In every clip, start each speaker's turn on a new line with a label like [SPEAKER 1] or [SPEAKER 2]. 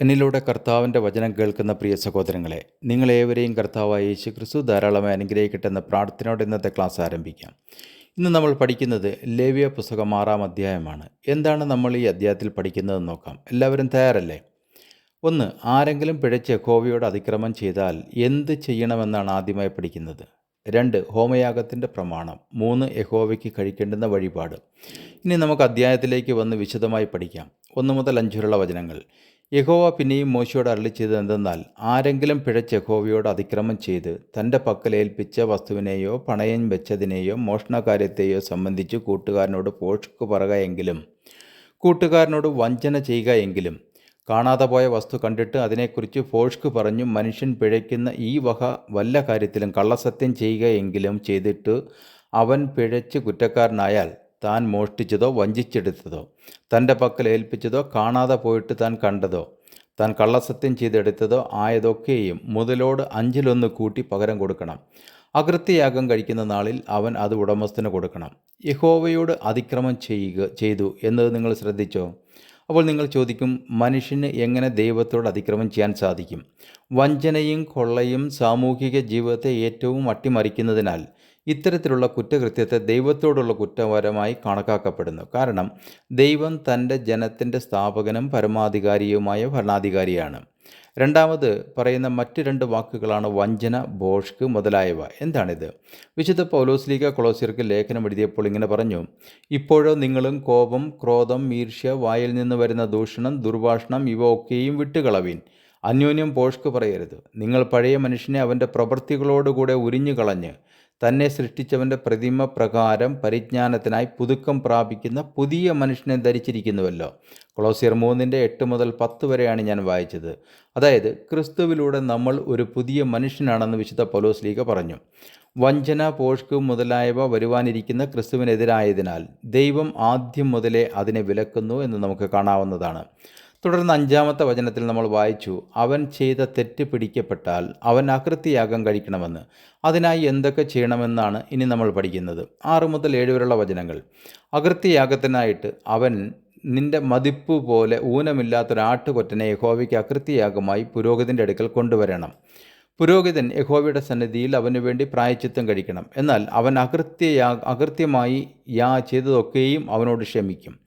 [SPEAKER 1] എന്നിലൂടെ കർത്താവിന്റെ വചനം കേൾക്കുന്ന പ്രിയ സഹോദരങ്ങളെ നിങ്ങളേവരെയും കർത്താവായ യേശു ക്രിസ്തു ധാരാളമായി അനുഗ്രഹിക്കട്ടെ എന്ന പ്രാർത്ഥനയോടെ ഇന്നത്തെ ക്ലാസ് ആരംഭിക്കാം. ഇന്ന് നമ്മൾ പഠിക്കുന്നത് ലേവ്യ പുസ്തകം ആറാം അധ്യായമാണ്. എന്താണ് നമ്മൾ ഈ അധ്യായത്തിൽ പഠിക്കുന്നതെന്ന് നോക്കാം. എല്ലാവരും തയ്യാറല്ലേ? ഒന്ന് ആരെങ്കിലും പിഴച്ച് യഹോവയോട് അതിക്രമം ചെയ്താൽ എന്ത് ചെയ്യണമെന്നാണ് ആദ്യമായി പഠിക്കുന്നത്? രണ്ട് ഹോമയാഗത്തിന്റെ പ്രമാണം. മൂന്ന് യഹോവയ്ക്ക് കഴിക്കേണ്ടുന്ന വഴിപാട്. ഇനി നമുക്ക് അധ്യായത്തിലേക്ക് വന്ന് വിശദമായി പഠിക്കാം. ഒന്ന് മുതൽ അഞ്ചുള്ള വചനങ്ങൾ. യഹോവ പിന്നെയും മോശയോട് അരളി ചെയ്തത് എന്തെന്നാൽ ആരെങ്കിലും പിഴച്ച് യഹോവയോട് അതിക്രമം ചെയ്ത് തന്റെ പക്കലേൽപ്പിച്ച വസ്തുവിനെയോ പണയം വെച്ചതിനെയോ മോഷണകാര്യത്തെയോ സംബന്ധിച്ച് കൂട്ടുകാരനോട് പോഷ്ക്ക് പറയുക എങ്കിലും കൂട്ടുകാരനോട് വഞ്ചന ചെയ്യുക എങ്കിലും കാണാതെ പോയ വസ്തു കണ്ടിട്ട് അതിനെക്കുറിച്ച് ഫോഷ്ക്ക് പറഞ്ഞു മനുഷ്യൻ പിഴയ്ക്കുന്ന ഈ വക വല്ല കാര്യത്തിലും കള്ളസത്യം ചെയ്യുകയെങ്കിലും ചെയ്തിട്ട് അവൻ പിഴച്ച് കുറ്റക്കാരനായാൽ താൻ മോഷ്ടിച്ചതോ വഞ്ചിച്ചെടുത്തതോ തന്റെ പക്കൽ ഏൽപ്പിച്ചതോ കാണാതെ പോയിട്ട് താൻ കണ്ടതോ താൻ കള്ളസത്യം ചെയ്തെടുത്തതോ ആയതൊക്കെയും മുതലോട് അഞ്ചിലൊന്ന് കൂട്ടി പകരം കൊടുക്കണം. അകൃത്യയാഗം കഴിക്കുന്ന നാളിൽ അവൻ അത് ഉടമസ്ഥന് കൊടുക്കണം. യഹോവയോട് അതിക്രമം ചെയ്യുക ചെയ്തു എന്നത് നിങ്ങൾ ശ്രദ്ധിച്ചോ? അപ്പോൾ നിങ്ങൾ ചോദിക്കും മനുഷ്യന് എങ്ങനെ ദൈവത്തോട് അതിക്രമം ചെയ്യാൻ സാധിക്കും? വഞ്ചനയും കൊള്ളയും സാമൂഹിക ജീവിതത്തെ ഏറ്റവും അട്ടിമറിക്കുന്നതിനാൽ ഇത്തരത്തിലുള്ള കുറ്റകൃത്യത്തെ ദൈവത്തോടുള്ള കുറ്റപരമായി കണക്കാക്കപ്പെടുന്നു. കാരണം ദൈവം തന്റെ ജനത്തിന്റെ സ്ഥാപകനും പരമാധികാരിയുമായ ഭരണാധികാരിയാണ്. രണ്ടാമത് പറയുന്ന മറ്റ് രണ്ട് വാക്കുകളാണ് വഞ്ചന ബോഷ്ക് മുതലായവ. എന്താണിത്? വിശുദ്ധ പൗലോസ്ലീഗ കൊളോസിയർക്ക് ലേഖനം എഴുതിയപ്പോൾ ഇങ്ങനെ പറഞ്ഞു ഇപ്പോഴോ നിങ്ങളും കോപം ക്രോധം ഈർഷ്യ വായിൽ നിന്ന് വരുന്ന ദൂഷണം ദുർഭാഷണം ഇവ ഒക്കെയും വിട്ടുകളവീൻ. അന്യോന്യം പോഷ്ക്ക് പറയരുത്. നിങ്ങൾ പഴയ മനുഷ്യനെ അവന്റെ പ്രവൃത്തികളോടുകൂടെ ഉരിഞ്ഞു കളഞ്ഞ് തന്നെ സൃഷ്ടിച്ചവന്റെ പ്രതിമ പ്രകാരം പരിജ്ഞാനത്തിനായി പുതുക്കം പ്രാപിക്കുന്ന പുതിയ മനുഷ്യനെ ധരിച്ചിരിക്കുന്നുവല്ലോ. കൊളോസിയർ മൂന്നിന്റെ എട്ട് മുതൽ പത്ത് വരെയാണ് ഞാൻ വായിച്ചത്. അതായത് ക്രിസ്തുവിലൂടെ നമ്മൾ ഒരു പുതിയ മനുഷ്യനാണെന്ന് വിശുദ്ധ പൗലോസ് ലീഗ പറഞ്ഞു. വഞ്ചന പോഷ്ക് മുതലായവ വരുവാനിരിക്കുന്ന ക്രിസ്തുവിനെതിരായതിനാൽ ദൈവം ആദ്യം മുതലേ അതിനെ വിലക്കുന്നു എന്ന് നമുക്ക് കാണാവുന്നതാണ്. തുടർന്ന് അഞ്ചാമത്തെ വചനത്തിൽ നമ്മൾ വായിച്ചു അവൻ ചെയ്ത തെറ്റ് പിടിക്കപ്പെട്ടാൽ അവൻ അകൃത്യയാഗം കഴിക്കണമെന്ന്. അതിനായി എന്തൊക്കെ ചെയ്യണമെന്നാണ് ഇനി നമ്മൾ പഠിക്കുന്നത്. ആറ് മുതൽ ഏഴ് വരെയുള്ള വചനങ്ങൾ. അകൃത്യയാഗത്തിനായിട്ട് അവൻ നിന്റെ മതിപ്പ് പോലെ ഊനമില്ലാത്തൊരാട്ടുകൊറ്റനെ യഹോവയ്ക്ക് അകൃത്യയാഗമായി പുരോഹിതന്റെ അടുക്കൽ കൊണ്ടുവരണം. പുരോഹിതൻ യഹോവയുടെ സന്നിധിയിൽ അവന് വേണ്ടി പ്രായച്ചിത്തം കഴിക്കണം. എന്നാൽ അവൻ അകൃത്യ അകൃത്യമായി യാ ചെയ്തതൊക്കെയും അവനോട് ക്ഷമിക്കും.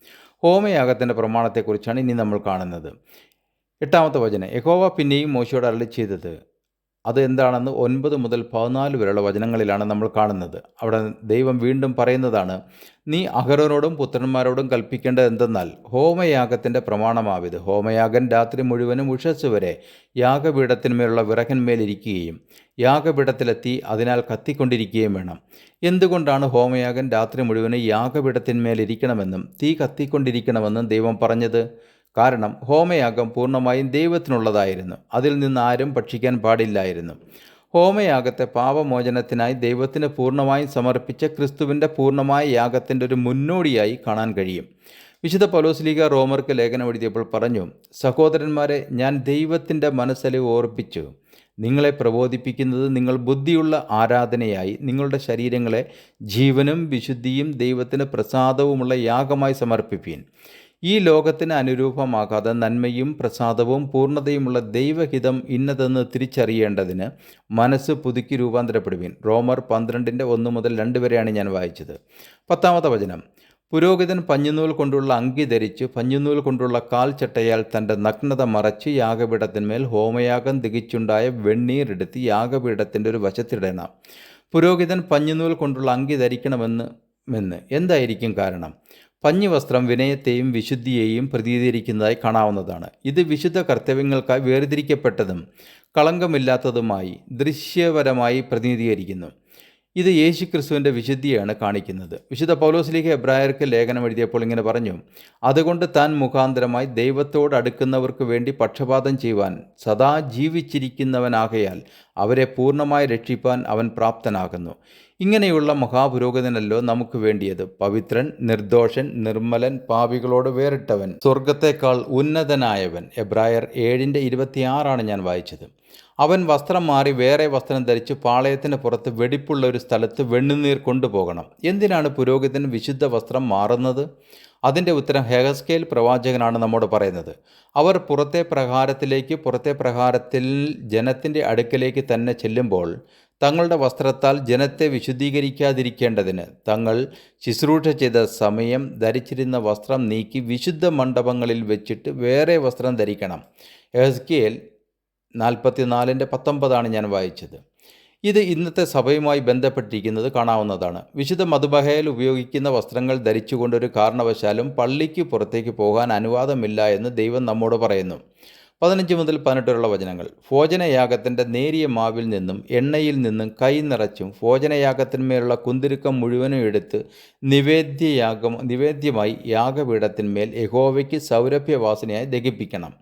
[SPEAKER 1] ഹോമയാഗത്തിന്റെ പ്രമാണത്തെക്കുറിച്ചാണ് ഇനി നമ്മൾ കാണുന്നത്. എട്ടാമത്തെ വചനം യഹോവ പിന്നെയും മോശയോട് അരളി ചെയ്തത് അത് എന്താണെന്ന് ഒൻപത് മുതൽ പതിനാല് വരെയുള്ള വചനങ്ങളിലാണ് നമ്മൾ കാണുന്നത്. അവിടെ ദൈവം വീണ്ടും പറയുന്നതാണ് നീ അഹരോനോടും പുത്രന്മാരോടും കൽപ്പിക്കേണ്ടത് എന്തെന്നാൽ ഹോമയാഗത്തിന്റെ പ്രമാണമാവിത്. ഹോമയാഗൻ രാത്രി മുഴുവനും ഉഷസ് വരെ യാഗപീഠത്തിന്മേലുള്ള വിറകന്മേലിരിക്കുകയും യാഗപീഠത്തിലെത്തി അതിനാൽ കത്തിക്കൊണ്ടിരിക്കുകയും വേണം. എന്തുകൊണ്ടാണ് ഹോമയാഗൻ രാത്രി മുഴുവനും യാഗപീഠത്തിന്മേലിരിക്കണമെന്നും തീ കത്തിക്കൊണ്ടിരിക്കണമെന്നും ദൈവം പറഞ്ഞത്? കാരണം ഹോമയാഗം പൂർണമായും ദൈവത്തിനുള്ളതായിരുന്നു. അതിൽ നിന്ന് ആരും ഭക്ഷിക്കാൻ പാടില്ലായിരുന്നു. ഹോമയാഗത്തെ പാപമോചനത്തിനായി ദൈവത്തിന് പൂർണമായും സമർപ്പിച്ച ക്രിസ്തുവിന്റെ പൂർണമായ യാഗത്തിന്റെ ഒരു മുന്നോടിയായി കാണാൻ കഴിയും. വിശുദ്ധ പലോസ്ലീഗ റോമർക്ക് ലേഖനം എഴുതിയപ്പോൾ പറഞ്ഞു സഹോദരന്മാരെ ഞാൻ ദൈവത്തിന്റെ മനസ്സിലെ ഓർപ്പിച്ചു. നിങ്ങളെ പ്രബോധിപ്പിക്കുന്നത് നിങ്ങൾ ബുദ്ധിയുള്ള ആരാധനയായി നിങ്ങളുടെ ശരീരങ്ങളെ ജീവനും വിശുദ്ധിയും ദൈവത്തിന് പ്രസാദവുമുള്ള യാഗമായി സമർപ്പിപ്പീൻ. ഈ ലോകത്തിന് അനുരൂപമാകാതെ നന്മയും പ്രസാദവും പൂർണതയുമുള്ള ദൈവഹിതം ഇന്നതെന്ന് തിരിച്ചറിയേണ്ടതിന് മനസ്സ് പുതുക്കി രൂപാന്തരപ്പെടുവീൻ. റോമർ പന്ത്രണ്ടിന്റെ ഒന്ന് മുതൽ രണ്ട് വരെയാണ് ഞാൻ വായിച്ചത്. പത്താമത്തെ വചനം. പുരോഹിതൻ പഞ്ഞുനൂൽ കൊണ്ടുള്ള അങ്കി ധരിച്ച് പഞ്ഞുനൂൽ കൊണ്ടുള്ള കാൽ ചട്ടയാൽ തന്റെ നഗ്നത മറച്ച് യാഗപീഠത്തിന്മേൽ ഹോമയാഗം തികച്ചുണ്ടായ വെണ്ണീരെടുത്ത് യാഗപീഠത്തിന്റെ ഒരു വശത്തിടണം. പുരോഹിതൻ പഞ്ഞുനൂൽ കൊണ്ടുള്ള അങ്കി ധരിക്കണമെന്ന് എന്തായിരിക്കും കാരണം? പഞ്ഞിവസ്ത്രം വിനയത്തെയും വിശുദ്ധിയെയും പ്രതിനിധീകരിക്കുന്നതായി കാണാവുന്നതാണ്. ഇത് വിശുദ്ധ കർത്തവ്യങ്ങൾക്കായി വേർതിരിക്കപ്പെട്ടതും കളങ്കമില്ലാത്തതുമായി ദൃശ്യപരമായി പ്രതിനിധീകരിക്കുന്നു. ഇത് യേശു ക്രിസ്തുവിന്റെ വിശുദ്ധിയാണ് കാണിക്കുന്നത്. വിശുദ്ധ പൗലോസ്ലിഹ എബ്രായർക്ക് ലേഖനം എഴുതിയപ്പോൾ ഇങ്ങനെ പറഞ്ഞു അതുകൊണ്ട് താൻ മുഖാന്തരമായി ദൈവത്തോട് അടുക്കുന്നവർക്ക് വേണ്ടി പക്ഷപാതം ചെയ്യുവാൻ സദാ ജീവിച്ചിരിക്കുന്നവനാകയാൽ അവരെ പൂർണമായി രക്ഷിപ്പാൻ അവൻ പ്രാപ്തനാകുന്നു. ഇങ്ങനെയുള്ള മഹാപുരോഗതിനല്ലോ നമുക്ക് വേണ്ടിയത്. പവിത്രൻ നിർദോഷൻ നിർമ്മലൻ പാപികളോട് വേറിട്ടവൻ സ്വർഗത്തേക്കാൾ ഉന്നതനായവൻ. എബ്രായർ ഏഴിന്റെ ഇരുപത്തിയാറാണ് ഞാൻ വായിച്ചത്. അവൻ വസ്ത്രം മാറി വേറെ വസ്ത്രം ധരിച്ച് പാളയത്തിന് പുറത്ത് വെടിപ്പുള്ള ഒരു സ്ഥലത്ത് വെണ്ണുനീർ കൊണ്ടുപോകണം. എന്തിനാണ് പുരോഹിതൻ വിശുദ്ധ വസ്ത്രം മാറുന്നത്? അതിന്റെ ഉത്തരം ഹെഗസ്കേൽ പ്രവാചകനാണ് നമ്മോട് പറയുന്നത്. അവർ പുറത്തെ പ്രകാരത്തിലേക്ക് പുറത്തെ പ്രകാരത്തിൽ ജനത്തിന്റെ അടുക്കലേക്ക് തന്നെ ചെല്ലുമ്പോൾ തങ്ങളുടെ വസ്ത്രത്താൽ ജനത്തെ വിശുദ്ധീകരിക്കാതിരിക്കേണ്ടതിന് തങ്ങൾ ശുശ്രൂഷ ചെയ്ത സമയം ധരിച്ചിരുന്ന വസ്ത്രം നീക്കി വിശുദ്ധ മണ്ഡപങ്ങളിൽ വെച്ചിട്ട് വേറെ വസ്ത്രം ധരിക്കണം. എഹസ്കിയേൽ നാൽപ്പത്തിനാലിന്റെ പത്തൊമ്പതാണ് ഞാൻ വായിച്ചത്. ഇത് ഇന്നത്തെ സഭയുമായി ബന്ധപ്പെട്ടിരിക്കുന്നത് കാണാവുന്നതാണ്. വിശുദ്ധ മധുബഹയിൽ ഉപയോഗിക്കുന്ന വസ്ത്രങ്ങൾ ധരിച്ചുകൊണ്ടൊരു കാരണവശാലും പള്ളിക്ക് പുറത്തേക്ക് പോകാൻ അനുവാദമില്ല എന്ന് ദൈവം നമ്മോട് പറയുന്നു. പതിനഞ്ച് മുതൽ പതിനെട്ടുള്ള വചനങ്ങൾ. ഭോജനയാഗത്തിന്റെ നേരിയ മാവിൽ നിന്നും എണ്ണയിൽ നിന്നും കൈ നിറച്ചും ഭോജനയാഗത്തിന്മേലുള്ള കുന്തിരുക്കം മുഴുവനും എടുത്ത് നിവേദ്യയാഗം നിവേദ്യമായി യാഗപീഠത്തിന്മേൽ യഹോവയ്ക്ക് സൗരഭ്യവാസനയായി ദഹിപ്പിക്കണം.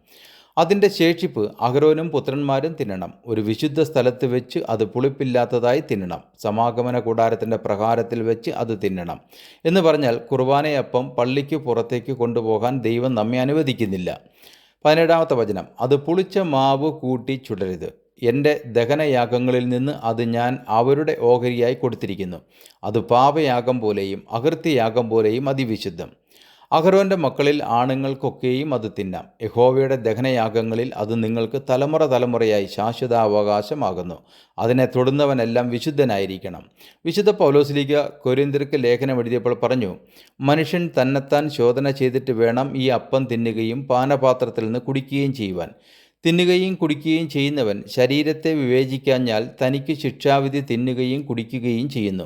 [SPEAKER 1] അതിന്റെ ശേഷിപ്പ് അഹരോനും പുത്രന്മാരും തിന്നണം. ഒരു വിശുദ്ധ സ്ഥലത്ത് വെച്ച് അത് പുളിപ്പില്ലാത്തതായി തിന്നണം. സമാഗമന കൂടാരത്തിന്റെ പ്രകാരത്തിൽ വെച്ച് അത് തിന്നണം. എന്ന് പറഞ്ഞാൽ കുർബാനയപ്പം പള്ളിക്ക് പുറത്തേക്ക് കൊണ്ടുപോകാൻ ദൈവം നമ്മെ അനുവദിക്കുന്നില്ല. പതിനേഴാമത്തെ വചനം. അത് പുളിച്ച മാവ് കൂട്ടി ചുടരുത്. എന്റെ ദഹനയാഗങ്ങളിൽ നിന്ന് അത് ഞാൻ അവരുടെ ഓഹരിയായി കൊടുത്തിരിക്കുന്നു. അത് പാപയാഗം പോലെയും അകൃത്യയാഗം പോലെയും അതിവിശുദ്ധം. അഹരോന്റെ മക്കളിൽ ആണുങ്ങൾക്കൊക്കെയും അത് തിന്നാം. യഹോവയുടെ ദഹനയാഗങ്ങളിൽ അത് നിങ്ങൾക്ക് തലമുറ തലമുറയായി ശാശ്വതാവകാശമാകുന്നു. അതിനെ തൊടുന്നവനെല്ലാം വിശുദ്ധനായിരിക്കണം. വിശുദ്ധ പൗലോസ്ലിക കൊരിന്തിർക്ക് ലേഖനം എഴുതിയപ്പോൾ പറഞ്ഞു മനുഷ്യൻ തന്നെത്താൻ ശോധന ചെയ്തിട്ട് വേണം ഈ അപ്പം തിന്നുകയും പാനപാത്രത്തിൽ നിന്ന് കുടിക്കുകയും ചെയ്യുവാൻ. തിന്നുകയും കുടിക്കുകയും ചെയ്യുന്നവൻ ശരീരത്തെ വിവേചിക്കാഞ്ഞാൽ തനിക്ക് ശിക്ഷാവിധി തിന്നുകയും കുടിക്കുകയും ചെയ്യുന്നു.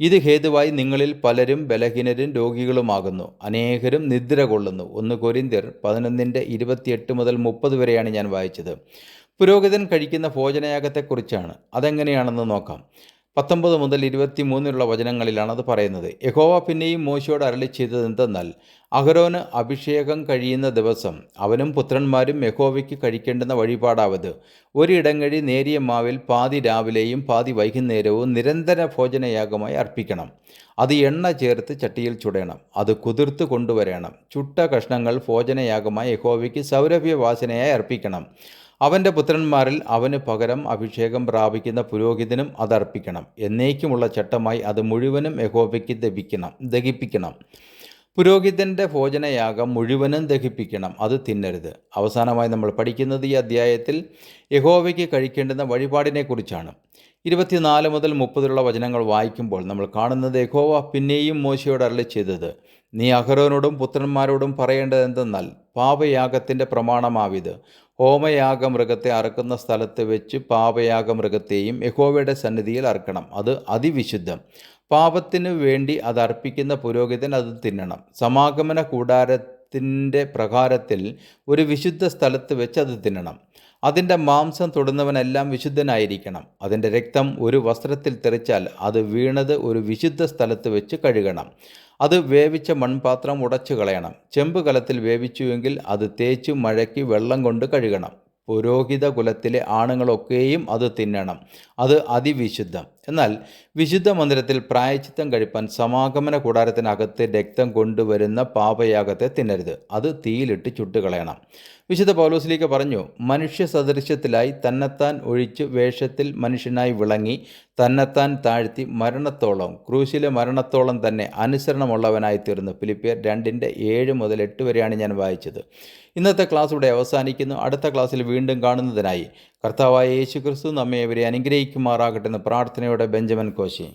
[SPEAKER 1] ഇത് ഹേതുവായി നിങ്ങളിൽ പലരും ബലഹീനരും രോഗികളുമാകുന്നു. അനേകരും നിദ്ര കൊള്ളുന്നു. ഒന്ന് കൊരിന്തിർ പതിനൊന്നിന്റെ ഇരുപത്തിയെട്ട് മുതൽ മുപ്പത് വരെയാണ് ഞാൻ വായിച്ചത്. പുരോഹിതൻ കഴിക്കുന്ന ഭോജനയാഗത്തെക്കുറിച്ചാണ്. അതെങ്ങനെയാണെന്ന് നോക്കാം. പത്തൊമ്പത് മുതൽ ഇരുപത്തി മൂന്നിലുള്ള വചനങ്ങളിലാണ് അത് പറയുന്നത്. യഹോവ പിന്നെയും മോശയോട് അരളി ചെയ്തത് എന്തെന്നാൽ അഹരോന് അഭിഷേകം കഴിയുന്ന ദിവസം അവനും പുത്രന്മാരും യഹോവയ്ക്ക് കഴിക്കേണ്ടുന്ന വഴിപാടാവത്. ഒരിടങ്ങഴി നേരിയ മാവിൽ പാതി രാവിലെയും പാതി വൈകുന്നേരവും നിരന്തര ഭോജനയാഗമായി അർപ്പിക്കണം. അത് എണ്ണ ചേർത്ത് ചട്ടിയിൽ ചുടണം. അത് കുതിർത്ത് കൊണ്ടുവരണം. ചുട്ട കഷ്ണങ്ങൾ ഭോജനയാഗമായി യഹോവയ്ക്ക് സൗരഭ്യവാസനയായി അർപ്പിക്കണം. അവന്റെ പുത്രന്മാരിൽ അവന് പകരം അഭിഷേകം പ്രാപിക്കുന്ന പുരോഹിതനും അതർപ്പിക്കണം എന്നേക്കുമുള്ള ചട്ടമായി അത് മുഴുവനും യഹോബയ്ക്ക് ദഹിക്കണം ദഹിപ്പിക്കണം. പുരോഹിതന്റെ ഭോജനയാഗം മുഴുവനും ദഹിപ്പിക്കണം അത് തിന്നരുത്. അവസാനമായി നമ്മൾ പഠിക്കുന്നത് ഈ അധ്യായത്തിൽ യഹോവയ്ക്ക് കഴിക്കേണ്ടുന്ന വഴിപാടിനെക്കുറിച്ചാണ്. ഇരുപത്തിനാല് മുതൽ മുപ്പതിലുള്ള വചനങ്ങൾ വായിക്കുമ്പോൾ നമ്മൾ കാണുന്നത് യഹോവ പിന്നെയും മോശയോട് അരളി ചെയ്തത് നീ അഹരോനോടും പുത്രന്മാരോടും പറയേണ്ടത് എന്തെന്നാൽ പാപയാഗത്തിന്റെ പ്രമാണമാവിത്. ഹോമയാഗ മൃഗത്തെ അറക്കുന്ന സ്ഥലത്ത് വെച്ച് പാപയാഗ മൃഗത്തെയും യഹോവയുടെ സന്നിധിയിൽ അറക്കണം. അത് അതിവിശുദ്ധം. പാപത്തിന് വേണ്ടി അത് അർപ്പിക്കുന്ന പുരോഹിതൻ അത് തിന്നണം. സമാഗമന കൂടാരത്തിന്റെ പ്രകാരത്തിൽ ഒരു വിശുദ്ധ സ്ഥലത്ത് വെച്ച് അത് തിന്നണം. അതിന്റെ മാംസം തൊടുന്നവനെല്ലാം വിശുദ്ധനായിരിക്കണം. അതിന്റെ രക്തം ഒരു വസ്ത്രത്തിൽ തെറിച്ചാൽ അത് വീണത് ഒരു വിശുദ്ധ സ്ഥലത്ത് വെച്ച് കഴുകണം. അത് വേവിച്ച മൺപാത്രം ഉടച്ചു കളയണം ചെമ്പ് കലത്തിൽ വേവിച്ചുവെങ്കിൽ അത് തേച്ച് മഴയ്ക്ക് വെള്ളം കൊണ്ട് കഴുകണം. പുരോഹിത കുലത്തിലെ ആണുങ്ങളൊക്കെയും അത് തിന്നണം. അത് അതിവിശുദ്ധം. എന്നാൽ വിശുദ്ധ മന്ദിരത്തിൽ പ്രായച്ചിത്തം കഴിപ്പാൻ സമാഗമന കൂടാരത്തിനകത്ത് രക്തം കൊണ്ടുവരുന്ന പാപയാഗത്തെ തിന്നരുത്. അത് തീയിലിട്ട് ചുട്ടുകളയണം. വിശുദ്ധ പൗലോസിലേക്ക് പറഞ്ഞു മനുഷ്യ സദൃശ്യത്തിലായി തന്നെത്താൻ ഒഴിച്ച് വേഷത്തിൽ മനുഷ്യനായി വിളങ്ങി തന്നെത്താൻ താഴ്ത്തി മരണത്തോളം ക്രൂശിലെ മരണത്തോളം തന്നെ അനുസരണമുള്ളവനായി തീർന്നു ഫിലിപ്പിയർ രണ്ടിന്റെ ഏഴ് മുതൽ എട്ട് വരെയാണ് ഞാൻ വായിച്ചത്. ഇന്നത്തെ ക്ലാസ് ഇവിടെ അവസാനിക്കുന്നു. അടുത്ത ക്ലാസ്സിൽ വീണ്ടും കാണുന്നതിനായി കർത്താവായ യേശു ക്രിസ്തു നമ്മെ ഇവരെ അനുഗ്രഹിക്കുമാറാകട്ടെ എന്ന് പ്രാർത്ഥനയോടെ ബെഞ്ചമിൻ കോശി.